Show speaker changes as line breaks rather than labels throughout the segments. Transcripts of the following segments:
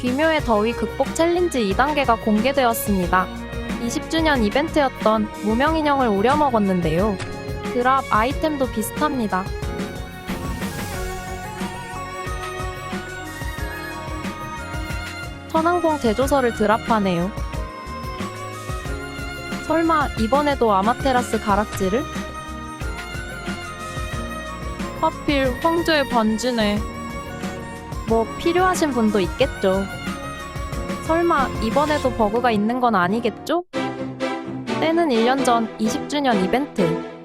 귀묘의 더위 극복 챌린지 2단계가 공개되었습니다. 20주년 이벤트였던 무명 인형을 우려먹었는데요. 드랍 아이템도 비슷합니다. 천왕봉 제조서를 드랍하네요. 설마 이번에도 아마테라스 가락지를? 하필 황제의 반지네. 뭐 필요하신 분도 있겠죠. 설마 이번에도 버그가 있는 건 아니겠죠? 때는 1년 전 20주년 이벤트.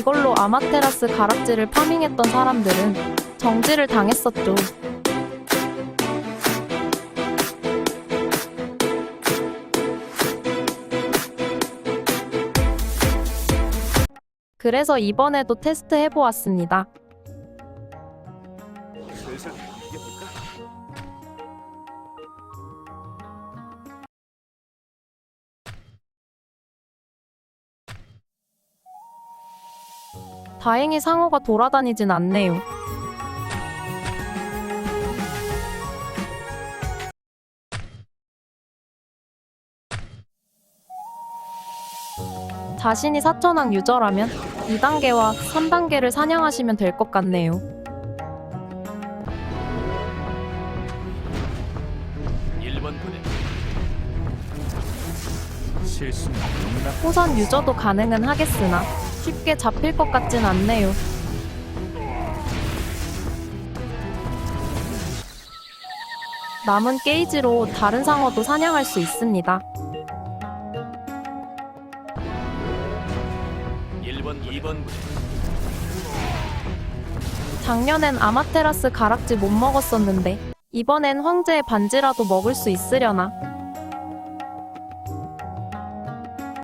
이걸로 아마테라스 가락지를 파밍했던 사람들은 정지를 당했었죠. 그래서 이번에도 테스트 해보았습니다. 다행히 상어가 돌아다니진 않네요. 자신이 사천왕 유저라면 2단계와 3단계를 사냥하시면 될 것 같네요. 호선 유저도 가능은 하겠으나 쉽게 잡힐 것 같진 않네요. 남은 게이지로 다른 상어도 사냥할 수 있습니다.
1번 2번 부대
작년엔 아마테라스 가락지 못 먹었었는데 이번엔 황제의 반지라도 먹을 수 있으려나?